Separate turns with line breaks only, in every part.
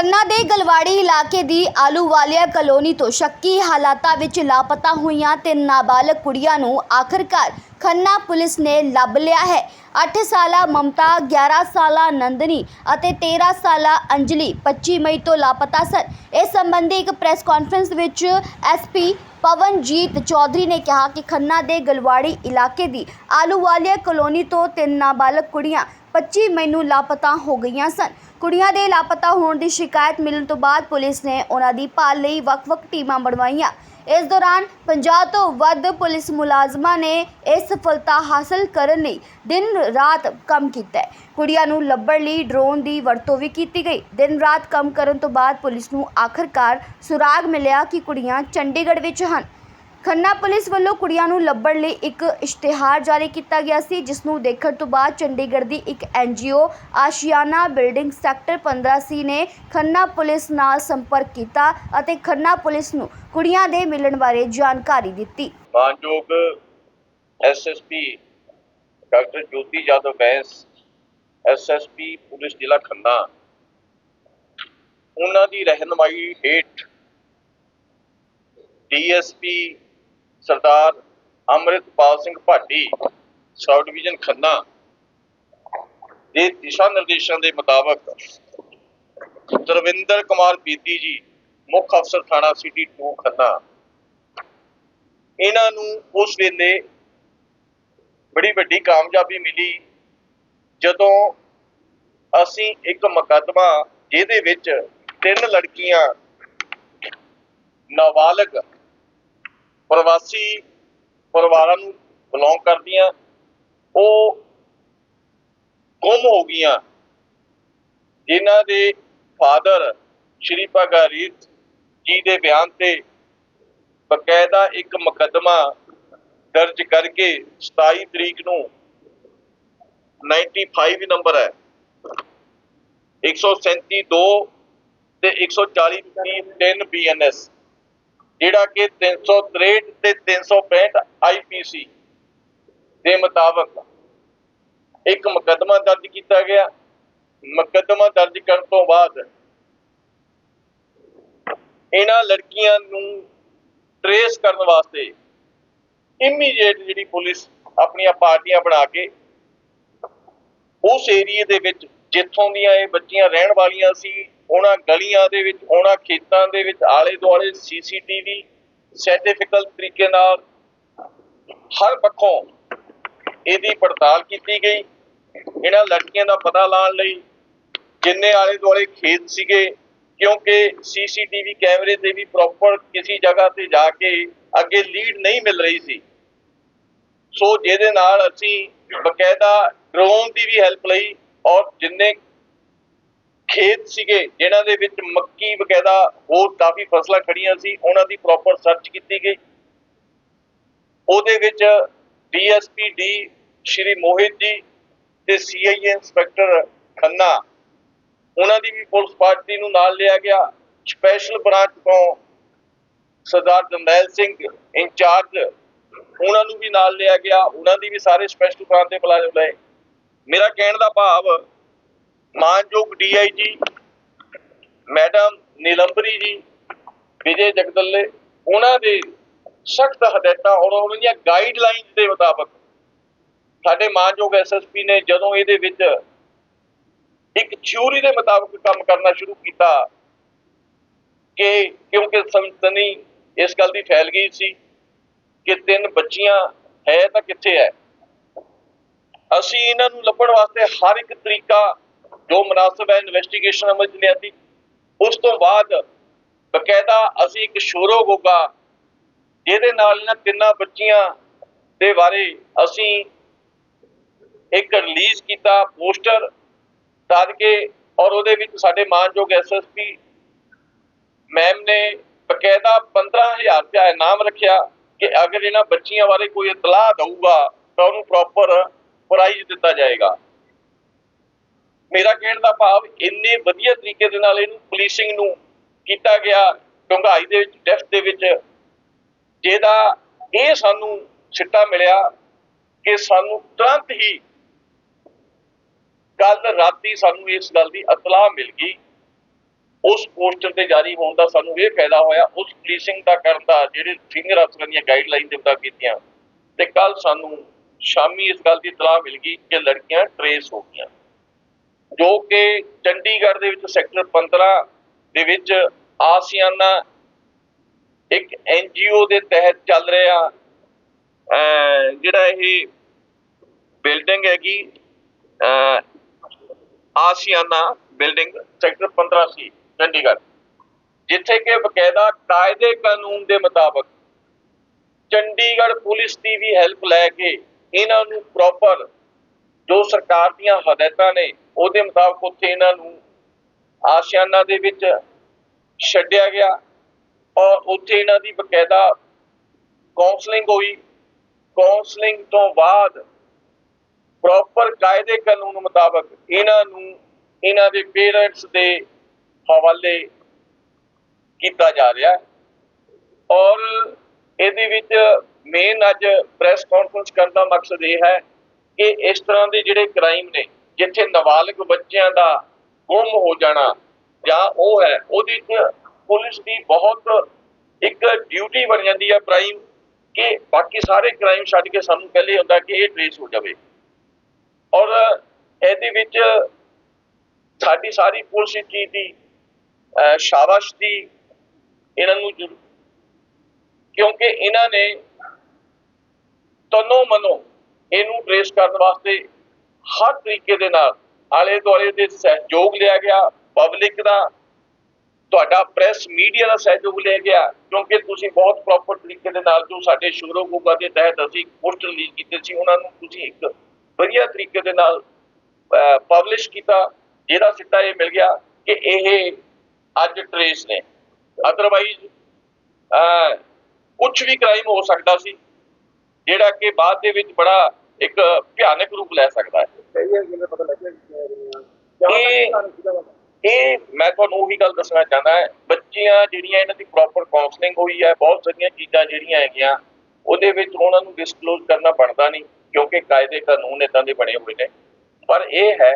ਖੰਨਾ ਦੇ ਗਲਵਾੜੀ ਇਲਾਕੇ ਦੀ ਆਲੂਵਾਲੀਆ ਕਲੋਨੀ ਤੋਂ ਸ਼ੱਕੀ ਹਾਲਾਤਾਂ ਵਿੱਚ ਲਾਪਤਾ ਹੋਈਆਂ ਤਿੰਨ ਨਾਬਾਲਗ ਕੁੜੀਆਂ ਨੂੰ ਆਖਰਕਾਰ ਖੰਨਾ ਪੁਲਿਸ ਨੇ ਲੱਭ ਲਿਆ ਹੈ। 8 ਸਾਲਾ ਮਮਤਾ 11 ਸਾਲਾ ਨੰਦਨੀ ਅਤੇ 13 ਸਾਲਾ ਅੰਜਲੀ 25 ਮਈ ਤੋਂ ਲਾਪਤਾ ਸਨ। ਇਸ ਸੰਬੰਧੀ ਇੱਕ ਪ੍ਰੈਸ ਕਾਨਫਰੰਸ ਵਿੱਚ ਐਸਪੀ ਪਵਨਜੀਤ ਚੌਧਰੀ ਨੇ ਕਿਹਾ ਕਿ ਖੰਨਾ ਦੇ ਗਲਵਾੜੀ ਇਲਾਕੇ ਦੀ ਆਲੂਵਾਲੀਆ ਕਲੋਨੀ ਤੋਂ ਤਿੰਨ ਨਾਬਾਲਗ ਕੁੜੀਆਂ 25 ਮਈ ਨੂੰ ਲਾਪਤਾ ਹੋ ਗਈਆਂ ਸਨ। ਕੁੜੀਆਂ ਦੇ ਲਾਪਤਾ ਹੋਣ ਦੀ ਸ਼ਿਕਾਇਤ ਮਿਲਣ ਤੋਂ ਬਾਅਦ ਪੁਲਿਸ ਨੇ ਉਹਨਾਂ ਦੀ ਭਾਲ ਲਈ ਵੱਖ-ਵੱਖ ਟੀਮਾਂ ਬਣਵਾਈਆਂ। ਇਸ ਦੌਰਾਨ 50 ਤੋਂ ਵੱਧ ਪੁਲਿਸ ਮੁਲਾਜ਼ਮਾਂ ਨੇ ਇਹ ਸਫਲਤਾ ਹਾਸਲ ਕਰਨ ਲਈ ਦਿਨ ਰਾਤ ਕੰਮ ਕੀਤਾ ਕੁੜੀਆਂ ਨੂੰ ਲੱਭਣ ਲਈ ਡਰੋਨ ਦੀ ਵਰਤੋਂ ਵੀ ਕੀਤੀ ਗਈ। ਦਿਨ ਰਾਤ ਕੰਮ ਕਰਨ ਤੋਂ ਬਾਅਦ ਪੁਲਿਸ ਨੂੰ ਆਖਰਕਾਰ ਸੁਰਾਗ ਮਿਲਿਆ ਕਿ ਕੁੜੀਆਂ ਚੰਡੀਗੜ੍ਹ ਵਿੱਚ ਹਨ। ਖੰਨਾ ਪੁਲਿਸ ਵੱਲੋਂ ਕੁੜੀਆਂ ਨੂੰ ਲੱਭਣ ਲਈ ਇੱਕ ਇਸ਼ਤਿਹਾਰ ਜਾਰੀ ਕੀਤਾ ਗਿਆ ਸੀ, ਜਿਸ ਨੂੰ ਦੇਖਣ ਤੋਂ ਬਾਅਦ ਚੰਡੀਗੜ੍ਹ ਦੀ ਇੱਕ NGO Ashiana building sector 15 C ਨੇ ਖੰਨਾ ਪੁਲਿਸ ਨਾਲ ਸੰਪਰਕ ਕੀਤਾ ਅਤੇ ਖੰਨਾ ਪੁਲਿਸ ਨੂੰ ਕੁੜੀਆਂ ਦੇ ਮਿਲਣ ਬਾਰੇ ਜਾਣਕਾਰੀ ਦਿੱਤੀ।
ਮਾਨਯੋਗ SSP doctor Jyoti Jadhav Bains SSP police ਜ਼ਿਲ੍ਹਾ ਖੰਨਾ, ਉਹਨਾਂ ਦੀ ਰਹਿਨਮਾਈ ਹੇਠ DSP Sardar Amritpal Singh Bhati, sub division Khanna ਦੇ ਦਿਸ਼ਾ ਨਿਰਦੇਸ਼ਾਂ ਦੇ ਮੁਤਾਬਕ ਦਰਵਿੰਦਰ ਕੁਮਾਰ ਬੀਦੀ ਜੀ, ਮੁੱਖ ਅਫਸਰ ਥਾਣਾ ਸਿਟੀ 2 ਖੰਨਾ। ਇਹਨਾਂ ਨੂੰ ਉਸ ਵੇਲੇ ਬੜੀ ਵੱਡੀ ਕਾਮਯਾਬੀ ਮਿਲੀ, ਜਦੋਂ ਅਸੀਂ ਇੱਕ ਮੁਕੱਦਮਾ ਜਿਹਦੇ ਵਿੱਚ ਤਿੰਨ ਲੜਕੀਆਂ ਨਾਬਾਲਗ ਪ੍ਰਵਾਸੀ ਪਰਿਵਾਰਾਂ ਨੂੰ ਬਿਲੋਂਗ ਕਰਦੀਆਂ, ਉਹ ਗੁੰਮ ਹੋ ਗਈਆਂ। ਜਿਨ੍ਹਾਂ ਦੇ ਫਾਦਰ ਸ਼੍ਰੀ ਭਗਾਰੀਤ ਜੀ ਦੇ ਬਿਆਨ ਤੇ ਬਕਾਇਦਾ ਇੱਕ ਮੁਕੱਦਮਾ ਦਰਜ ਕਰਕੇ 27 ਤਰੀਕ ਨੂੰ 95 ਨੰਬਰ ਹੈ। 137 2 ਤੇ 140 3 ਬੀਐਨਐਸ ਜਿਹੜਾ ਕਿ 363 ਤੇ 365 ਆਈਪੀਸੀ ਦੇ ਮੁਤਾਬਕ ਇੱਕ ਮੁਕੱਦਮਾ ਦਰਜ ਕੀਤਾ ਗਿਆ। ਮੁਕੱਦਮਾ ਦਰਜ ਕਰਨ ਤੋਂ ਬਾਅਦ ਇਹਨਾਂ ਲੜਕੀਆਂ ਨੂੰ ਟਰੇਸ ਕਰਨ ਵਾਸਤੇ ਇਮੀਡੀਏਟ ਜਿਹੜੀ ਪੁਲਿਸ ਆਪਣੀਆਂ ਪਾਰਟੀਆਂ ਬਣਾ ਕੇ ਉਸ ਏਰੀਏ ਦੇ ਵਿੱਚ ਜਿੱਥੋਂ ਦੀਆਂ ਇਹ ਬੱਚੀਆਂ ਰਹਿਣ ਵਾਲੀਆਂ ਸੀ ਉਹਨਾਂ ਗਲੀਆਂ ਦੇ ਵਿੱਚ, ਉਹਨਾਂ ਖੇਤਾਂ ਦੇ ਵਿੱਚ ਆਲੇ ਦੁਆਲੇ ਸੀਸੀਟੀਵੀ ਸਾਇੰਟੀਫਿਕਲ ਤਰੀਕੇ ਨਾਲ ਹਰ ਪੱਖੋਂ ਇਹਦੀ ਪੜਤਾਲ ਕੀਤੀ ਗਈ। ਇਹਨਾਂ ਲੜਕੀਆਂ ਦਾ ਪਤਾ ਲਾਉਣ ਲਈ ਜਿੰਨੇ ਆਲੇ ਦੁਆਲੇ ਖੇਤ ਸੀਗੇ, ਕਿਉਂਕਿ ਸੀਸੀਟੀਵੀ ਕੈਮਰੇ ਤੇ ਵੀ ਪ੍ਰੋਪਰ ਕਿਸੇ ਜਗ੍ਹਾ ਤੇ ਜਾ ਕੇ ਅੱਗੇ ਲੀਡ ਨਹੀਂ ਮਿਲ ਰਹੀ ਸੀ। ਸੋ ਜਿਹਦੇ ਨਾਲ ਅਸੀਂ ਬਕਾਇਦਾ ਡਰੋਨ ਦੀ ਵੀ ਹੈਲਪ ਲਈ ਔਰ ਜਿੰਨੇ ਖੇਤ ਸੀਗੇ, ਜਿਨ੍ਹਾਂ ਦੇ ਵਿੱਚ ਮੱਕੀ ਵਗੈਰਾ ਹੋਰ ਕਾਫੀ ਫਸਲਾਂ ਖੜੀਆਂ ਸੀ, ਉਹਨਾਂ ਦੀ ਪ੍ਰੋਪਰ ਸਰਚ ਕੀਤੀ ਗਈ। ਉਹਦੇ ਵਿੱਚ ਡੀਐਸਪੀ ਡੀ ਸ਼੍ਰੀ ਮੋਹਿਤ ਜੀ ਤੇ ਸੀਆਈਏ ਇੰਸਪੈਕਟਰ ਖੰਨਾ, ਉਹਨਾਂ ਦੀ ਵੀ ਪੁਲਿਸ ਪਾਰਟੀ ਨੂੰ ਨਾਲ ਲਿਆ ਗਿਆ। ਸਪੈਸ਼ਲ ਬ੍ਰਾਂਚ ਤੋਂ ਸਰਦਾਰ ਜੰਦੈਲ ਸਿੰਘ ਇੰਚਾਰਜ, ਉਹਨਾਂ ਨੂੰ ਵੀ ਨਾਲ ਲਿਆ ਗਿਆ। ਉਹਨਾਂ ਦੀ ਵੀ ਸਾਰੇ ਸਪੈਸ਼ਲ ਬ੍ਰਾਂਚ ਦੇ ਮੁਲਾਜ਼ਮ ਲਏ। ਮੇਰਾ ਕਹਿਣ ਦਾ ਭਾਵ ਮਾਨਯੋਗ ਡੀਆਈਜੀ ਮੈਡਮ ਨੀਲੰਬਰੀ ਜੀ, ਵਿਜੇ ਜਗਦੱਲੇ, ਉਹਨਾਂ ਦੇ ਸਖਤ ਹਦਾਇਤਾਂ ਔਰ ਉਹਨਾਂ ਦੀਆਂ ਗਾਈਡਲਾਈਨਸ ਦੇ ਮੁਤਾਬਕ ਸਾਡੇ ਮਾਨਯੋਗ ਐਸਐਸਪੀ ਨੇ ਜਦੋਂ ਇਹਦੇ ਵਿੱਚ ਇੱਕ ਥਿਊਰੀ ਦੇ ਮੁਤਾਬਕ ਕੰਮ ਕਰਨਾ ਸ਼ੁਰੂ ਕੀਤਾ ਕਿ ਕਿਉਂਕਿ ਸੰਤਨੀ ਇਸ ਗੱਲ ਦੀ ਫੈਲ ਗਈ ਸੀ ਕਿ ਤਿੰਨ ਬੱਚੀਆਂ ਹੈ ਤਾਂ ਕਿੱਥੇ ਹੈ, ਅਸੀਂ ਇਹਨਾਂ ਨੂੰ ਲੱਭਣ ਵਾਸਤੇ ਹਰ ਇੱਕ ਤਰੀਕਾ ਜੋ ਮناسب ਹੈ ਇਨਵੈਸਟੀਗੇਸ਼ਨ ਅਮਲ 'ਚ ਲਿਆਂਦੀ। ਉਸ ਤੋਂ ਬਾਅਦ ਬਕਾਇਦਾ ਅਸੀਂ ਇੱਕ ਸ਼ੋਰੋ ਗੋਗਾ, ਜਿਹਦੇ ਨਾਲ ਨਾ ਤਿੰਨਾਂ ਬੱਚੀਆਂ ਦੇ ਬਾਰੇ ਅਸੀਂ ਇੱਕ ਰਿਲੀਜ਼ ਕੀਤਾ, ਪੋਸਟਰ ਸਾਦਕੇ ਔਰ ਉਹਦੇ ਵਿੱਚ ਸਾਡੇ ਮਾਨਯੋਗ ਐਸਐਸਪੀ ਮੈਮ ਨੇ ਬਕਾਇਦਾ 15000 ਰੁਪਏ ਇਨਾਮ ਰੱਖਿਆ ਕਿ ਅਗਰ ਇਹਨਾਂ ਬੱਚੀਆਂ ਬਾਰੇ ਕੋਈ ਇਤਲਾਹ ਦਊਗਾ ਤਾਂ ਉਹਨੂੰ ਪ੍ਰੋਪਰ ਪ੍ਰਾਈਜ਼ ਦਿੱਤਾ ਜਾਏਗਾ। ਮੇਰਾ ਕਹਿਣ ਦਾ ਭਾਵ ਇੰਨੇ ਵਧੀਆ ਤਰੀਕੇ ਦੇ ਨਾਲ ਇਹਨੂੰ ਪੁਲਿਸਿੰਗ ਨੂੰ ਕੀਤਾ ਗਿਆ, ਡੂੰਘਾਈ ਦੇ ਵਿੱਚ ਡੈਫਥ ਦੇ ਵਿੱਚ, ਜਿਹਦਾ ਇਹ ਸਾਨੂੰ ਸਿੱਟਾ ਮਿਲਿਆ ਕਿ ਸਾਨੂੰ ਤੁਰੰਤ ਹੀ ਕੱਲ ਰਾਤੀ ਸਾਨੂੰ ਇਸ ਗੱਲ ਦੀ ਇਤਲਾਹ ਮਿਲ ਗਈ। ਉਸ ਪੋਸਟਰ ਤੇ ਜਾਰੀ ਹੋਣ ਦਾ ਸਾਨੂੰ ਇਹ ਫਾਇਦਾ ਹੋਇਆ, ਉਸ ਪੁਲਿਸਿੰਗ ਦਾ ਕਰਨ ਦਾ, ਜਿਹੜੇ ਸੀਨੀਅਰ ਅਫਸਰਾਂ ਦੀਆਂ ਗਾਈਡਲਾਈਨ ਦੇ ਮੁਤਾਬਕ ਕੀਤੀਆਂ। ਤੇ ਕੱਲ ਸਾਨੂੰ ਸ਼ਾਮੀ ਇਸ ਗੱਲ ਦੀ ਇਤਲਾਹ ਮਿਲ ਗਈ ਕਿ ਲੜਕੀਆਂ ਟਰੇਸ ਹੋ ਗਈਆਂ। ਜੋ ਕਿ ਚੰਡੀਗੜ੍ਹ ਦੇ ਵਿੱਚ ਸੈਕਟਰ 15 ਦੇ ਵਿੱਚ ਆਸੀਆਨਾ ਇੱਕ ਐਨਜੀਓ ਦੇ ਤਹਿਤ ਚੱਲ ਰਿਹਾ ਜਿਹੜਾ ਇਹ ਬਿਲਡਿੰਗ ਹੈਗੀ, ਅਹ, Ashiana building sector 15 C, Chandigarh. ਜਿੱਥੇ ਕਿ ਬਕਾਇਦਾ ਕਾਇਦੇ ਕਾਨੂੰਨ ਦੇ ਮੁਤਾਬਕ ਚੰਡੀਗੜ੍ਹ ਪੁਲਿਸ ਦੀ ਵੀ ਹੈਲਪ ਲੈ ਕੇ ਇਹਨਾਂ ਨੂੰ ਪ੍ਰੋਪਰ ਜੋ ਸਰਕਾਰ ਦੀਆਂ ਹਦਾਇਤਾਂ ਨੇ, ਉਹਦੇ ਮੁਤਾਬਕ ਉੱਥੇ ਇਹਨਾਂ ਨੂੰ ਆਸ਼ਿਆਨਾ ਦੇ ਵਿੱਚ ਛੱਡਿਆ ਗਿਆ ਔਰ ਉੱਥੇ ਇਹਨਾਂ ਦੀ ਬਕਾਇਦਾ ਕਾਉਂਸਲਿੰਗ ਹੋਈ। ਕਾਉਂਸਲਿੰਗ ਤੋਂ ਬਾਅਦ ਪ੍ਰੋਪਰ ਕਾਇਦੇ ਕਾਨੂੰਨ ਮੁਤਾਬਕ ਇਹਨਾਂ ਨੂੰ ਇਹਨਾਂ ਦੇ ਪੇਰੈਂਟਸ ਦੇ ਹਵਾਲੇ ਕੀਤਾ ਜਾ ਰਿਹਾ ਔਰ ਇਹਦੇ ਵਿੱਚ ਮੇਨ ਅੱਜ ਪ੍ਰੈਸ ਕਾਨਫਰੰਸ ਕਰਨ ਦਾ ਮਕਸਦ ਇਹ ਹੈ ਕਿ ਇਸ ਤਰ੍ਹਾਂ ਦੇ ਜਿਹੜੇ ਕ੍ਰਾਈਮ ਨੇ, ਜਿੱਥੇ ਨਾਬਾਲਗ ਬੱਚਿਆਂ ਦਾ ਗੁੰਮ ਹੋ ਜਾਣਾ ਜਾਂ ਉਹ ਹੈ, ਉਹਦੇ 'ਚ ਪੁਲਿਸ ਦੀ ਬਹੁਤ ਇੱਕ ਡਿਊਟੀ ਬਣ ਜਾਂਦੀ ਹੈ ਪ੍ਰਾਈਮ ਕਿ ਬਾਕੀ ਸਾਰੇ ਕ੍ਰਾਈਮ ਛੱਡ ਕੇ ਸਾਨੂੰ ਪਹਿਲੇ ਹੁੰਦਾ ਕਿ ਇਹ ਟ੍ਰੇਸ ਹੋ ਜਾਵੇ। ਔਰ ਇਹਦੇ ਵਿੱਚ ਸਾਡੀ ਸਾਰੀ ਪੁਲਿਸ ਚੀਜ਼ ਦੀ, ਅਹ, ਸ਼ਾਬਾਸ਼ ਦੀ ਇਹਨਾਂ ਨੂੰ ਜ਼ਰੂਰ ਕਿਉਂਕਿ ਇਹਨਾਂ ਨੇ ਤਨੋ ਮਨੋ ਇਹਨੂੰ ਟ੍ਰੇਸ ਕਰਨ ਵਾਸਤੇ ਹਰ ਤਰੀਕੇ ਦੇ ਨਾਲ ਆਲੇ ਦੁਆਲੇ ਦੇ ਸਹਿਯੋਗ ਲਿਆ ਗਿਆ ਪਬਲਿਕ ਦਾ, ਤੁਹਾਡਾ ਪ੍ਰੈਸ ਮੀਡੀਆ ਦਾ ਸਹਿਯੋਗ ਲਿਆ ਗਿਆ, ਕਿਉਂਕਿ ਤੁਸੀਂ ਬਹੁਤ ਪ੍ਰੋਪਰ ਤਰੀਕੇ ਦੇ ਨਾਲ ਜੋ ਸਾਡੇ ਸ਼ੁਰੂ ਦੇ ਤਹਿਤ ਅਸੀਂ ਪੋਸਟ ਰਿਲੀਜ਼ ਕੀਤੇ ਸੀ, ਉਹਨਾਂ ਨੂੰ ਤੁਸੀਂ ਇੱਕ ਵਧੀਆ ਤਰੀਕੇ ਦੇ ਨਾਲ ਪਬਲਿਸ਼ ਕੀਤਾ ਜਿਹਦਾ ਸਿੱਟਾ ਇਹ ਮਿਲ ਗਿਆ ਕਿ ਇਹ ਅੱਜ ਟ੍ਰੇਸ ਨੇ। ਅਦਰਵਾਈਜ਼ ਕੁਝ ਵੀ ਕ੍ਰਾਈਮ ਹੋ ਸਕਦਾ ਸੀ, ਜਿਹੜਾ ਕਿ ਬਾਅਦ ਦੇ ਵਿੱਚ ਬੜਾ ਇੱਕ ਭਿਆਨਕ ਰੂਪ ਲੈ ਸਕਦਾ ਹੈ। ਇਹ ਮੈਂ ਤੁਹਾਨੂੰ ਉਹੀ ਗੱਲ ਦੱਸਣਾ ਚਾਹੁੰਦਾ ਹੈ। ਬੱਚੀਆਂ ਜਿਹੜੀਆਂ ਇਹਨਾਂ ਦੀ ਪ੍ਰੋਪਰ ਕਾਉਂਸਲਿੰਗ ਹੋਈ ਹੈ, ਬਹੁਤ ਸਾਰੀਆਂ ਚੀਜ਼ਾਂ ਜਿਹੜੀਆਂ ਹੈਗੀਆਂ, ਉਹਦੇ ਵਿੱਚ ਉਹਨਾਂ ਨੂੰ ਡਿਸਕਲੋਜ਼ ਕਰਨਾ ਬਣਦਾ ਨਹੀਂ, ਕਿਉਂਕਿ ਕਾਇਦੇ ਕਾਨੂੰਨ ਇਦਾਂ ਦੇ ਬਣੇ ਹੋਏ ਨੇ। ਪਰ ਇਹ ਹੈ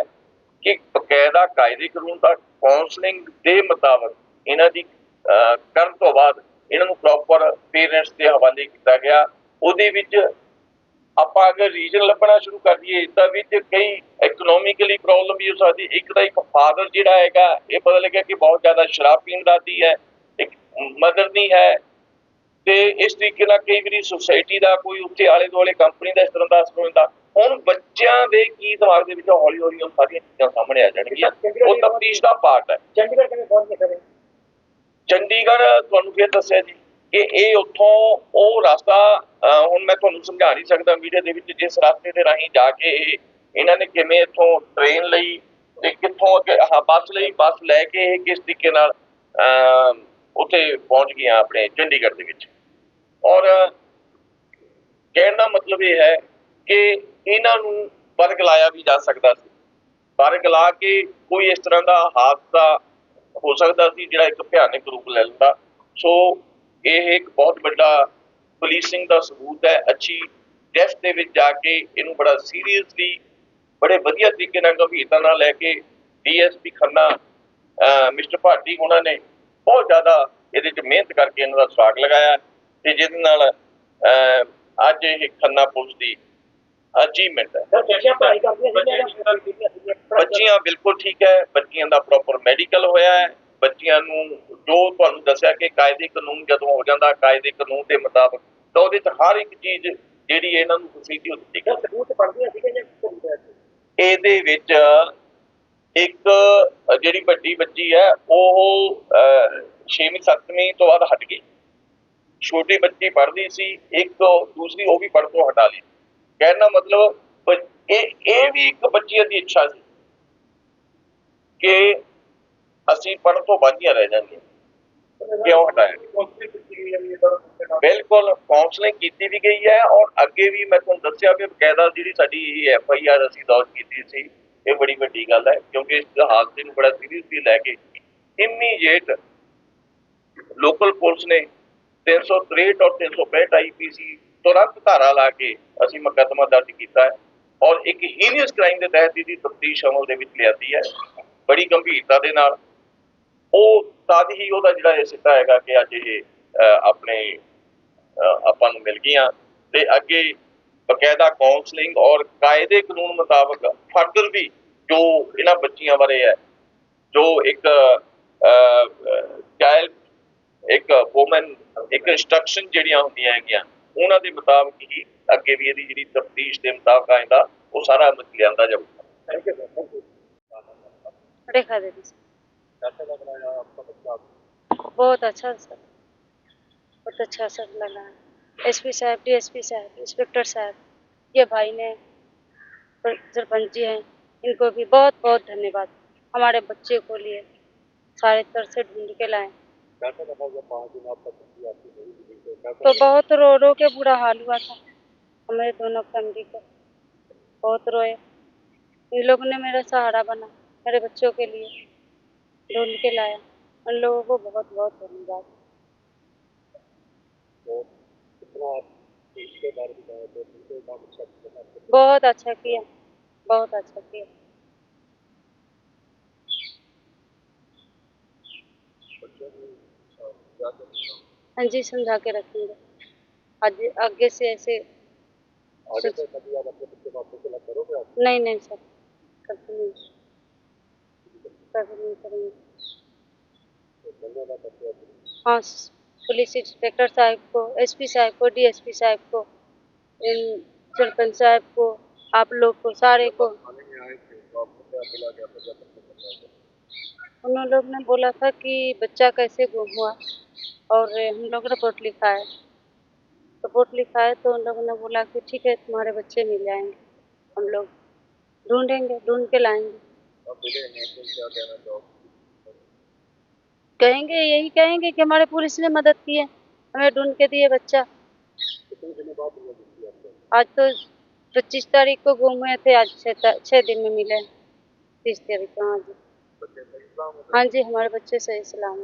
ਕਿ ਬਕਾਇਦਾ ਕਾਇਦੇ ਕਾਨੂੰਨ ਦਾ ਕਾਉਂਸਲਿੰਗ ਦੇ ਮੁਤਾਬਕ ਇਹਨਾਂ ਦੀ ਕਰਨ ਤੋਂ ਬਾਅਦ ਇਹਨਾਂ ਨੂੰ ਪ੍ਰੋਪਰ ਪੇਰੈਂਟਸ ਦੇ ਹਵਾਲੇ ਕੀਤਾ ਗਿਆ। ਉਹਦੇ ਵਿੱਚ ਆਪਾਂ ਅਗਰ ਰੀਜਨ ਲੱਭਣਾ ਸ਼ੁਰੂ ਕਰ ਦਈਏ ਤਾਂ ਵਿੱਚ ਕਈ ਇਕਨੋਮਿਕਲੀ ਪ੍ਰੋਬਲਮ ਵੀ ਹੋ ਸਕਦੀ ਇੱਕ ਤਾਂ ਇੱਕ ਫਾਦਰ ਜਿਹੜਾ ਹੈਗਾ ਇਹ ਪਤਾ ਲੱਗਿਆ ਕਿ ਬਹੁਤ ਜ਼ਿਆਦਾ ਸ਼ਰਾਬ ਪੀਣ ਦਾ ਆਦੀ ਹੈ ਇੱਕ ਮਦਰ ਨਹੀਂ ਹੈ। ਤੇ ਇਸ ਤਰੀਕੇ ਨਾਲ ਕਈ ਵਾਰੀ ਸੁਸਾਇਟੀ ਦਾ ਕੋਈ ਉੱਥੇ ਆਲੇ ਦੁਆਲੇ ਕੰਪਨੀ ਦਾ ਇਸ ਤਰ੍ਹਾਂ ਦਾ ਅਸਰ ਹੁੰਦਾ ਹੁਣ ਬੱਚਿਆਂ ਦੇ ਕੀ ਦਿਮਾਗ ਦੇ ਵਿੱਚ ਹੌਲੀ ਹੌਲੀ ਉਹ ਸਾਰੀਆਂ ਚੀਜ਼ਾਂ ਸਾਹਮਣੇ ਆ ਜਾਣਗੀਆਂ। ਉਹ ਤਫਤੀਸ਼ ਦਾ ਪਾਰਟ ਹੈ।
ਚੰਡੀਗੜ੍ਹ ਕਿਵੇਂ ਪਹੁੰਚ ਗਏ ਸਰ?
ਚੰਡੀਗੜ੍ਹ ਤੁਹਾਨੂੰ ਫਿਰ ਦੱਸਿਆ ਜੀ। ਕਿ ਇਹ ਉੱਥੋਂ ਉਹ ਰਸਤਾ ਹੁਣ ਮੈਂ ਤੁਹਾਨੂੰ ਸਮਝਾ ਨਹੀਂ ਸਕਦਾ ਵੀਡੀਓ ਦੇ ਵਿੱਚ ਜਿਸ ਰਸਤੇ ਦੇ ਰਾਹੀਂ ਜਾ ਕੇ ਇਹ- ਇਹਨਾਂ ਨੇ ਕਿਵੇਂ ਇੱਥੋਂ ਟ੍ਰੇਨ ਲਈ ਤੇ ਕਿੱਥੋਂ ਅੱਗੇ ਹਾਂ ਬੱਸ ਲਈ ਬੱਸ ਲੈ ਕੇ ਇਹ ਕਿਸ ਤਰੀਕੇ ਨਾਲ ਅਹ, ਉੱਥੇ ਪਹੁੰਚ ਗਈਆਂ ਆਪਣੇ ਚੰਡੀਗੜ੍ਹ ਦੇ ਵਿੱਚ। ਔਰ ਕਹਿਣ ਦਾ ਮਤਲਬ ਇਹ ਹੈ ਕਿ ਇਹਨਾਂ ਨੂੰ ਵਰਗ ਲਾਇਆ ਵੀ ਜਾ ਸਕਦਾ ਸੀ। ਵਰਗ ਲਾ ਕੇ ਕੋਈ ਇਸ ਤਰ੍ਹਾਂ ਦਾ ਹਾਦਸਾ ਹੋ ਸਕਦਾ ਸੀ ਜਿਹੜਾ ਇੱਕ ਭਿਆਨਕ ਰੂਪ ਲੈ ਲੈਂਦਾ। ਸੋ ਇਹ ਇੱਕ ਬਹੁਤ ਵੱਡਾ ਪੁਲਿਸਿੰਗ ਦਾ ਸਬੂਤ ਹੈ। ਅੱਛੀ ਡੈਫ ਦੇ ਵਿੱਚ ਜਾ ਕੇ ਇਹਨੂੰ ਬੜਾ ਸੀਰੀਅਸਲੀ ਬੜੇ ਵਧੀਆ ਤਰੀਕੇ ਨਾਲ ਗੰਭੀਰਤਾ ਨਾਲ ਲੈ ਕੇ ਡੀਐਸਪੀ ਖੰਨਾ ਮਿਸਟਰ ਭਾਟੀ ਉਹਨਾਂ ਨੇ ਬਹੁਤ ਜ਼ਿਆਦਾ ਇਹਦੇ 'ਚ ਮਿਹਨਤ ਕਰਕੇ ਇਹਨਾਂ ਦਾ ਸਵਾਗ ਲਗਾਇਆ ਤੇ ਜਿਹਦੇ ਨਾਲ ਅੱਜ ਇਹ ਖੰਨਾ ਪੁਲਿਸ ਦੀ ਅਚੀਵਮੈਂਟ ਹੈ।
ਬੱਚੀਆਂ
ਬਿਲਕੁਲ ਠੀਕ ਹੈ। ਬੱਚੀਆਂ ਦਾ ਪ੍ਰੋਪਰ ਮੈਡੀਕਲ ਹੋਇਆ ਹੈ। ਬੱਚੀਆਂ ਨੂੰ ਜੋ ਤੁਹਾਨੂੰ ਦੱਸਿਆ ਕਿ ਕਾਇਦੇ ਕਾਨੂੰਨ ਜਦੋਂ ਹੋ ਜਾਂਦਾ ਕਾਇਦੇ ਕਾਨੂੰਨ ਦੇ ਮੁਤਾਬਕ ਤਾਂ ਉਹਦੇ 'ਚ ਹਰ ਇੱਕ ਚੀਜ਼ ਜਿਹੜੀ ਇਹਨਾਂ ਨੂੰ ਫੈਸਿਲਿਟੀ ਹੋ ਦਿੱਤੀ
ਸਰ ਸਕੂਲ ਚ ਪੜ੍ਹਦੀਆਂ ਸੀ ਜਾਂ
ਇਹਦੇ ਵਿੱਚ ਇੱਕ ਜਿਹੜੀ ਵੱਡੀ ਬੱਚੀ ਹੈ ਉਹ 6ਵੀਂ 7ਵੀਂ ਤੋਂ ਬਾਅਦ ਹਟ ਗਈ। ਛੋਟੀ ਬੱਚੀ ਪੜ੍ਹਦੀ ਸੀ ਇੱਕ ਦੂਸਰੀ ਉਹ ਵੀ ਪੜ੍ਹ ਤੋਂ ਹਟਾ ਲਈ। ਕਹਿਣ ਦਾ ਮਤਲਬ ਇਹ ਇਹ ਵੀ ਇੱਕ ਬੱਚੀ ਦੀ ਇੱਛਾ ਸੀ ਕਿ ਅਸੀਂ ਪੜ੍ਹਨ ਤੋਂ ਵਾਂਝੀਆਂ ਰਹਿ ਜਾਾਂਗੇ ਕਿਉਂ ਹਟਾਇਆ? ਬਿਲਕੁਲ ਕਾਉਂਸਲਿੰਗ ਕੀਤੀ ਵੀ ਗਈ ਹੈ ਔਰ ਅੱਗੇ ਵੀ ਮੈਂ ਤੁਹਾਨੂੰ ਦੱਸਿਆ ਕਿ ਬਕਾਇਦਾ ਜਿਹੜੀ ਸਾਡੀ ਐਫ ਆਈ ਆਰ ਅਸੀਂ ਦਰਜ ਕੀਤੀ ਸੀ, ਇਹ ਬੜੀ ਵੱਡੀ ਗੱਲ ਹੈ ਕਿਉਂਕਿ ਇਸ ਹਾਦਸੇ ਨੂੰ ਬੜਾ ਸੀਰੀਅਸਲੀ ਲੈ ਕੇ ਇਮੀਡੀਏਟ ਲੋਕਲ ਪੁਲਿਸ ਨੇ 363 ਔਰ 365 ਆਈਪੀਸੀ ਤੁਰੰਤ ਧਾਰਾ ਲਾ ਕੇ ਅਸੀਂ ਮੁਕੱਦਮਾ ਦਰਜ ਕੀਤਾ ਹੈ ਔਰ ਇੱਕ ਹੀਨੀਅਸ ਕ੍ਰਾਈਮ ਦੇ ਤਹਿਤ ਇਹਦੀ ਤਫਤੀਸ਼ ਅਮਲ ਦੇ ਵਿੱਚ ਲਿਆਂਦੀ ਹੈ। ਬੜੀ ਗੰਭੀਰਤਾ ਦੇ ਨਾਲ ਉਹ ਤਦ ਹੀ ਉਹਦਾ ਜਿਹੜਾ ਇਹ ਸਿੱਟਾ ਹੈਗਾ ਕਿ ਅੱਜ ਇਹ ਆਪਣੇ ਆਪਾਂ ਨੂੰ ਮਿਲ ਗਈਆਂ। ਤੇ ਅੱਗੇ ਬਕਾਇਦਾ ਕਾਉਂਸਲਿੰਗ ਔਰ ਕਾਇਦੇ ਕਾਨੂੰਨ ਮੁਤਾਬਕ ਫਰਦਰ ਵੀ ਜੋ ਇਹਨਾਂ ਬੱਚੀਆਂ ਬਾਰੇ ਹੈ ਜੋ ਇੱਕ ਚਾਈਲਡ ਇੱਕ ਔਮਨ ਇੱਕ ਇਨਸਟਰਕਸ਼ਨ ਜਿਹੜੀਆਂ ਹੁੰਦੀਆਂ ਹੈਗੀਆਂ ਉਹਨਾਂ ਦੇ ਮੁਤਾਬਕ ਹੀ ਅੱਗੇ ਵੀ ਇਹਦੀ ਜਿਹੜੀ ਤਫਤੀਸ਼ ਦੇ ਮੁਤਾਬਕ ਆਇਂਦਾ ਉਹ ਸਾਰਾ ਅਮਲ ਲਿਆਂਦਾ ਜਾਊਗਾ।
ਥੈਂਕ ਯੂ
ਰੇਖਾ ਦੇਵੀ
कैसा लग रहा है आपका बच्चा
बहुत अच्छा सर। बहुत अच्छा सर लगा। एस एसपी साहब डीएसपी साहब इंस्पेक्टर साहब ये भाई ने सरपंच जी हैं इनको भी बहुत बहुत धन्यवाद। हमारे बच्चे को लिए सारे तरह से ढूंढ के लाए।
तो
तो बहुत रो रो के बुरा हाल हुआ था हमारे दोनों फैमिली को। बहुत रोए। इन लोगों ने मेरा सहारा बना मेरे बच्चों के लिए। ढूंढ के लाया उन लोगों को बहुत बहुत धन्यवाद।
तो उनके काम अच्छा
बहुत अच्छा किया बहुत अच्छा किया।
अ, करना
हाँ जी समझा के रखेंगे। आज आगे से ऐसे
आगे से कभी आप अपने बच्चे को आपको करोगे आप?
नहीं नहीं सर कभी नहीं कभी नहीं करेंगे
तो हैं,
पुलिस इंस्पेक्टर साहब को, एसपी साहब को, डीएसपी साहब को सरपंच साहब को, आप लोग को, सारे को। उन लोग ने बोला था कि बच्चा कैसे गुम हुआ और हम लोग रिपोर्ट लिखा है रिपोर्ट लिखा है तो उन लोगों ने बोला कि ठीक है, तुम्हारे बच्चे मिल जाएँगे। हम लोग ढूंढेंगे, ढूंढ के लाएँगे
आप बोले हैं तो क्या कहना चाहोगे
कहेंगे, यही कहेंगे कि हमारे पुलिस ने मदद की है। हमें ढूंढ के दिए बच्चा। आज तो पच्चीस तारीख को गुम हुए थे, आज छः दिन में मिले। तीस तारीख को हाँ जी। हाँ जी, हमारे बच्चे सही सलाम।